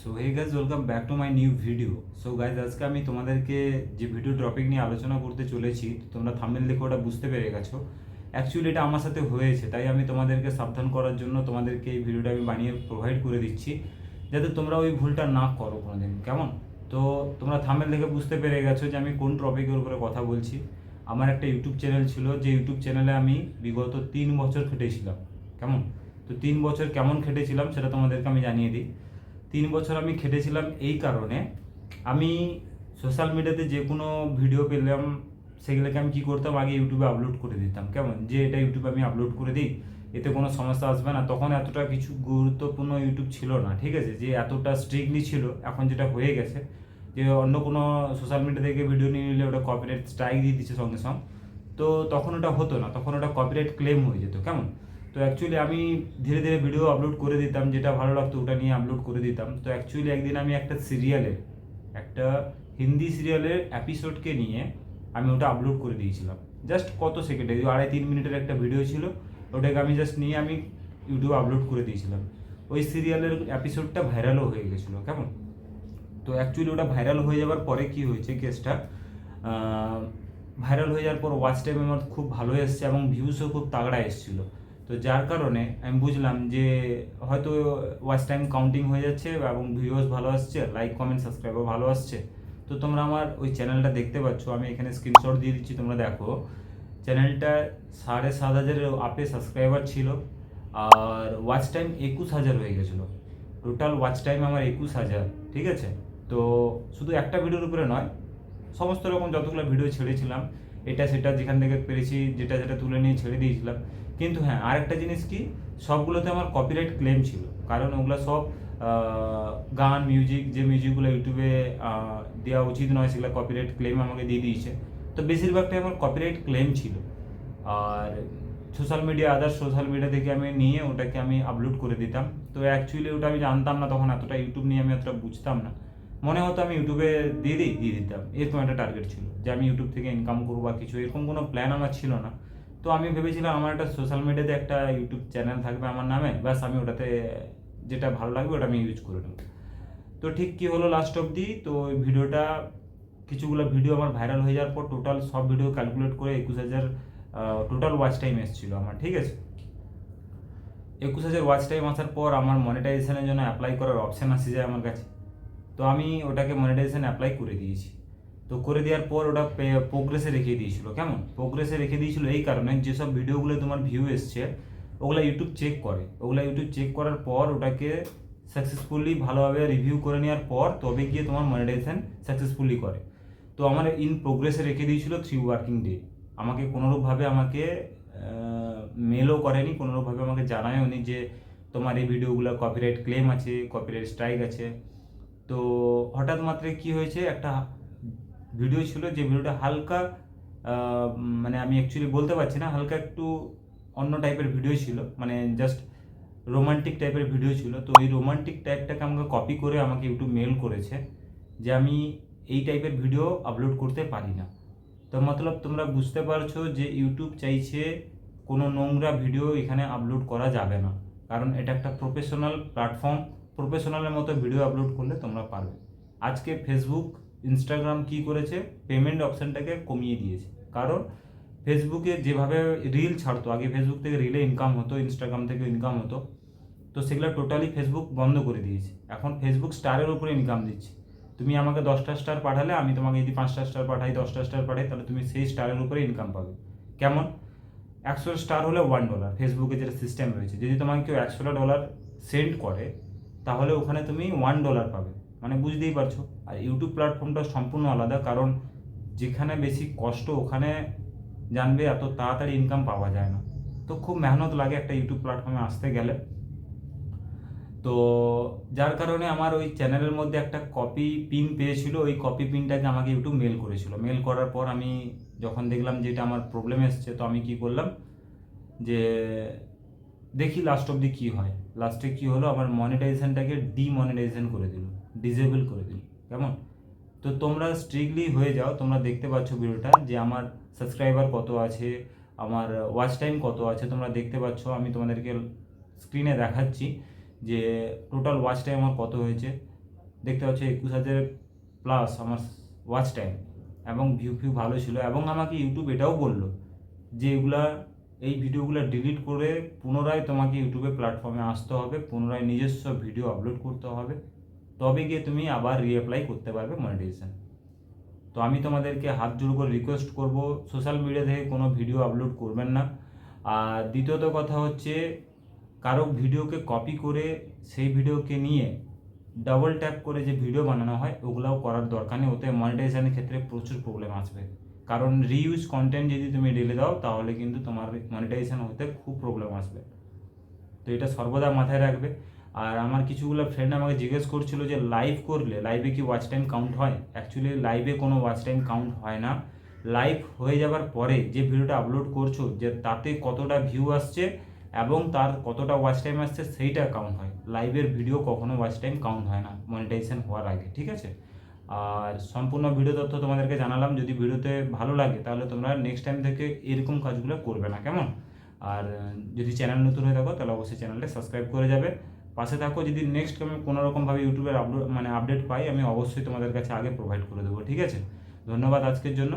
So hey guys welcome back to my new video so guys আজকে আমি তোমাদেরকে যে ভিডিও টপিক নিয়ে আলোচনা করতে চলেছি তোমরা থাম্বনেল দেখে ওটা বুঝতে পেরে গেছো। অ্যাকচুয়ালি এটা আমার সাথে হয়েছে, তাই আমি তোমাদেরকে সাবধান করার জন্য তোমাদেরকে এই ভিডিওটা আমি বানিয়ে প্রোভাইড করে দিচ্ছি, যাতে তোমরা ওই ভুলটা না করো কোনোদিন, কেমন? তো তোমরা থামেল দেখে বুঝতে পেরে গেছো যে আমি কোন টপিকের উপরে কথা বলছি। আমার একটা ইউটিউব চ্যানেল ছিল, যে ইউটিউব চ্যানেলে আমি বিগত তিন বছর খেটেছিলাম, কেমন? তো তিন বছর কেমন খেটেছিলাম সেটা তোমাদেরকে আমি জানিয়ে দিই। তিন বছর আমি খেটেছিলাম এই কারণে। আমি সোশ্যাল মিডিয়াতে যে কোনো ভিডিও পেলাম, সেগুলোকে আমি কী করতাম? আগে ইউটিউবে আপলোড করে দিতাম। কেমন? যে এটা ইউটিউবে আমি আপলোড করে দিই, এতে কোনো সমস্যা আসবে না। তখন এতটা কিছু গুরুত্বপূর্ণ ইউটিউব ছিল না, ঠিক আছে? যে এতটা স্ট্রিক্টলি ছিল, এখন যেটা হয়ে গেছে, যে অন্য কোনো সোশ্যাল মিডিয়া থেকে ভিডিও নিয়ে নিলে ওটা কপিরাইট স্ট্রাইক দিয়ে দিচ্ছে সঙ্গে সঙ্গে। তো তখন ওটা হতো না, তখন ওটা কপিরাইট ক্লেম হয়ে যেত, কেমন? তো অ্যাকচুয়ালি আমি ধীরে ধীরে ভিডিও আপলোড করে দিতাম, যেটা ভালো লাগতো ওটা নিয়ে আপলোড করে দিতাম। তো অ্যাকচুয়ালি একদিন আমি একটা সিরিয়ালের একটা হিন্দি সিরিয়ালের এপিসোডকে নিয়ে আমি ওটা আপলোড করে দিয়েছিলাম। জাস্ট কত সেকেন্ডে আড়াই তিন মিনিটের একটা ভিডিও ছিল, ওটাকে আমি জাস্ট নিয়ে আমি ইউটিউবে আপলোড করে দিয়েছিলাম। ওই সিরিয়ালের এপিসোডটা ভাইরালও হয়ে গেছিল, কেমন? তো অ্যাকচুয়ালি ওটা ভাইরাল হয়ে যাওয়ার পরে কি হয়েছে কেসটা ভাইরাল হয়ে যাওয়ার পর ওয়াচ টাইম আমার খুব ভালো এসছে এবং ভিউসও খুব তাগড়া এসেছিল। তো যার কারণে আমি বুঝলাম যে হয়তো ওয়াচ টাইম কাউন্টিং হয়ে যাচ্ছে এবং ভিউস ভালো আসছে লাইক কমেন্ট সাবস্ক্রাইবও ভালো আসছে। তো তোমরা আমার ওই চ্যানেলটা দেখতে পাচ্ছ, আমি এখানে স্ক্রিনশট দিয়ে দিচ্ছি, তোমরা দেখো। চ্যানেলটা সাড়ে সাত হাজারের আপে সাবস্ক্রাইবার ছিল, আর ওয়াচ টাইম একুশ হাজার হয়ে গেছিল। টোটাল ওয়াচ টাইম আমার একুশ হাজার, ঠিক আছে? তো শুধু একটা ভিডিওর উপরে নয়, সমস্ত রকম যতগুলো ভিডিও ছেড়েছিলাম এটা সেটা যেখান থেকে পেরেছি, যেটা যেটা তুলে নিয়ে ছেড়ে দিয়েছিলাম। কিন্তু হ্যাঁ আরেকটা জিনিস কি, সবগুলোতে আমার কপিরাইট ক্লেম ছিল। কারণ ওগুলো সব গান মিউজিক যে মিউজিকগুলো ইউটিউবে দেওয়া উচিত নয়, সেগুলো কপিরাইট ক্লেম আমাকে দিয়ে দিয়েছে। তো বেশিরভাগটাই আমার কপিরাইট ক্লেম ছিল। আর social media others social media থেকে আমি নিয়ে ওটাকে আমি আপলোড করে দিতাম। তো অ্যাকচুয়ালি ওটা আমি জানতাম না, তখন এতটা ইউটিউব নিয়ে আমি এতটা বুঝতাম না। মনে হতো আমি ইউটিউবে দিয়ে দিই, দিয়ে দিতাম। এরকম একটা টার্গেট ছিল যে আমি ইউটিউব থেকে ইনকাম করব বা কিছু। এরকম কোনো প্ল্যান আমার ছিল না। তো আমি ভেবেছিলাম আমার একটা সোশ্যাল মিডিয়াতে একটা ইউটিউব চ্যানেল থাকবে আমার নামে, ব্যাস আমি ওটাতে যেটা ভালো লাগবে ওটা আমি ইউজ করে নেব। তো ঠিক কী হলো লাস্ট অবধি? তো ওই ভিডিওটা, কিছুগুলো ভিডিও আমার ভাইরাল হয়ে যাওয়ার পর টোটাল সব ভিডিও ক্যালকুলেট করে একুশ হাজার টোটাল ওয়াচ টাইম এসেছিল আমার, ঠিক আছে? একুশ হাজার ওয়াচ টাইম আসার পর আমার মনিটাইজেশনের জন্য অ্যাপ্লাই করার অপশান আসে যায় আমার কাছে। তো আমি ওটাকে মনিটাইজেশন অ্যাপ্লাই করে দিয়েছি। তো করে দেওয়ার পর ওটা প্রোগ্রেসে রেখে দিয়েছিল। কেমন? প্রোগ্রেসে রেখে দিয়েছিল এই কারণে যেসব ভিডিওগুলো তোমার ভিউ এসছে, ওগুলো ইউটিউব চেক করে। ওগুলো ইউটিউব চেক করার পর ওটাকে সাকসেসফুলি ভালোভাবে রিভিউ করে নেওয়ার পর তবে গিয়ে তোমার মনিটাইজেশন সাকসেসফুলি করে। তো আমার ইন প্রোগ্রেসে রেখে দিয়েছিল থ্রি ওয়ার্কিং ডে আমাকে কোনোরূপভাবে আমাকে মেলও করেনি, কোনোরূপভাবে আমাকে জানায়ও নি যে তোমার এই ভিডিওগুলো কপিরাইট ক্লেম আছে কপিরাইট স্ট্রাইক আছে। তো হঠাৎ মাত্রে কি হয়েছে? একটা ভিডিও ছিল যে ভিডিওটা হালকা মানে আমি অ্যাকচুয়ালি বলতে পারছি না, হালকা একটু অন্য টাইপের ভিডিও ছিল মানে জাস্ট রোমান্টিক টাইপের ভিডিও ছিল। তো এই রোমান্টিক টাইপটাকে আমাকে কপি করে আমাকে ইউটিউব মেল করেছে যে আমি এই টাইপের ভিডিও আপলোড করতে পারি না। তো মতলব তোমরা বুঝতে পারছ যে ইউটিউব চাইছে কোনো নোংরা ভিডিও এখানে আপলোড করা যাবে না। কারণ এটা একটা প্রফেশনাল প্ল্যাটফর্ম প্রফেশনালের মতো ভিডিও আপলোড করলে তোমরা পারবে। আজকে ফেসবুক ইনস্টাগ্রাম কি করেছে? পেমেন্ট অপশানটাকে কমিয়ে দিয়েছে। কারণ ফেসবুকে যেভাবে রিল ছাড়তো, আগে ফেসবুক থেকে রিলে ইনকাম হতো ইনস্টাগ্রাম থেকে ইনকাম হতো, তো সেগুলো টোটালি ফেসবুক বন্ধ করে দিয়েছে। এখন ফেসবুক স্টারের উপরে ইনকাম দিচ্ছে। তুমি আমাকে দশটা স্টার পাঠালে, আমি তোমাকে যদি পাঁচটা স্টার পাঠাই, দশটা স্টার পাঠাই, তাহলে তুমি সেই স্টারের উপরে ইনকাম পাবে। কেমন? একশো স্টার হলে ওয়ান ডলার ফেসবুকে যেটা সিস্টেম রয়েছে, যদি তোমাকে কেউ একশোটা ডলার সেন্ড করে তাহলে ওখানে তুমি ওয়ান ডলার পাবে। মানে বুঝতেই পারছ। আর ইউটিউব প্ল্যাটফর্মটা সম্পূর্ণ আলাদা, কারণ যেখানে বেশি কষ্ট ওখানে জানবে, এত তাড়াতাড়ি ইনকাম পাওয়া যায় না। তো খুব মেহনত লাগে একটা ইউটিউব প্ল্যাটফর্মে আসতে গেলে। তো যার কারণে আমার ওই চ্যানেলের মধ্যে একটা কপি পিন পেয়েছিল। ওই কপি পিনটাকে আমাকে ইউটিউব মেল করেছিল। মেল করার পর আমি যখন দেখলাম যে এটা আমার প্রবলেম এসছে, তো আমি কি করলাম যে দেখি লাস্ট অবধি কী হয়। লাস্টে কি হলো? আমার মনিটাইজেশনটাকে ডিমনিটাইজেশন করে দিল ডিজেবল করে দিল। কেমন? তো তোমরা স্ট্রিক্টলি হয়ে যাও, তোমরা দেখতে পাচ্ছ ভিডিওটা যে আমার সাবস্ক্রাইবার কত আছে, আমার ওয়াচ টাইম কত আছে, তোমরা দেখতে পাচ্ছ, আমি তোমাদেরকে স্ক্রিনে দেখাচ্ছি যে টোটাল ওয়াচ টাইম আমার কত হয়েছে। দেখতে পাচ্ছ একুশ হাজার প্লাস আমার ওয়াচ টাইম এবং ভিউ ফিউ ভালো ছিল এবং আমাকে ইউটিউব এটাও বলল যে এগুলা এই ভিডিওগুলো ডিলিট করে পুনরায় তোমাকে ইউটিউবে প্ল্যাটফর্মে আসতে হবে, পুনরায় নিজস্ব ভিডিও আপলোড করতে হবে, তবে গিয়ে তুমি আবার রিঅ্যাপ্লাই করতে পারবে মনিটাইজেশন তো আমি তোমাদেরকে হাত জোড় করে রিকোয়েস্ট করব সোশ্যাল মিডিয়া থেকে কোনো ভিডিও আপলোড করবেন না। আর দ্বিতীয়ত কথা হচ্ছে, কারও ভিডিওকে কপি করে সেই ভিডিওকে নিয়ে ডাবল ট্যাপ করে যে ভিডিও বানানো হয়, ওগুলাও করার দরকার নেই, ওতে মনিটাইজেশনের ক্ষেত্রে প্রচুর প্রবলেম আসবে। কারণ রিউজ কন্টেন্ট যদি তুমি ঢেলে দাও, তাহলে কিন্তু তোমার মনিটাইজেশন হতে খুব প্রবলেম আসবে। তো এটা সর্বদা মাথায় রাখবে। আর আমার কিছুগুলো ফ্রেন্ড আমাকে জিজ্ঞেস করছিল যে লাইভ করলে লাইভে কি ওয়াচ টাইম কাউন্ট হয়? অ্যাকচুয়ালি লাইভে কোনো ওয়াচ টাইম কাউন্ট হয় না। লাইভ হয়ে যাবার পরে যে ভিডিওটা আপলোড করছ, যে তাতে কতটা ভিউ আসছে এবং তার কতটা ওয়াচ টাইম আসছে, সেইটা কাউন্ট হয়। লাইভের ভিডিও কখনো ওয়াচ টাইম কাউন্ট হয় না মনিটাইজেশন হওয়ার আগে, ঠিক আছে? আর সম্পূর্ণ ভিডিও তথ্য তোমাদেরকে জানালাম। যদি ভিডিওতে ভালো লাগে, তাহলে তোমরা নেক্সট টাইম থেকে এরকম কাজগুলো করবে না, কেমন? আর যদি চ্যানেল নতুন হয়ে থাকো, তাহলে অবশ্যই চ্যানেলটা সাবস্ক্রাইব করে যাবে। পাশে থাকো, যদি নেক্সট আমি কোনো রকমভাবে ইউটিউবের আপলোড মানে আপডেট পাই, আমি অবশ্যই তোমাদের কাছে আগে প্রোভাইড করে দেবো, ঠিক আছে? ধন্যবাদ আজকের জন্য।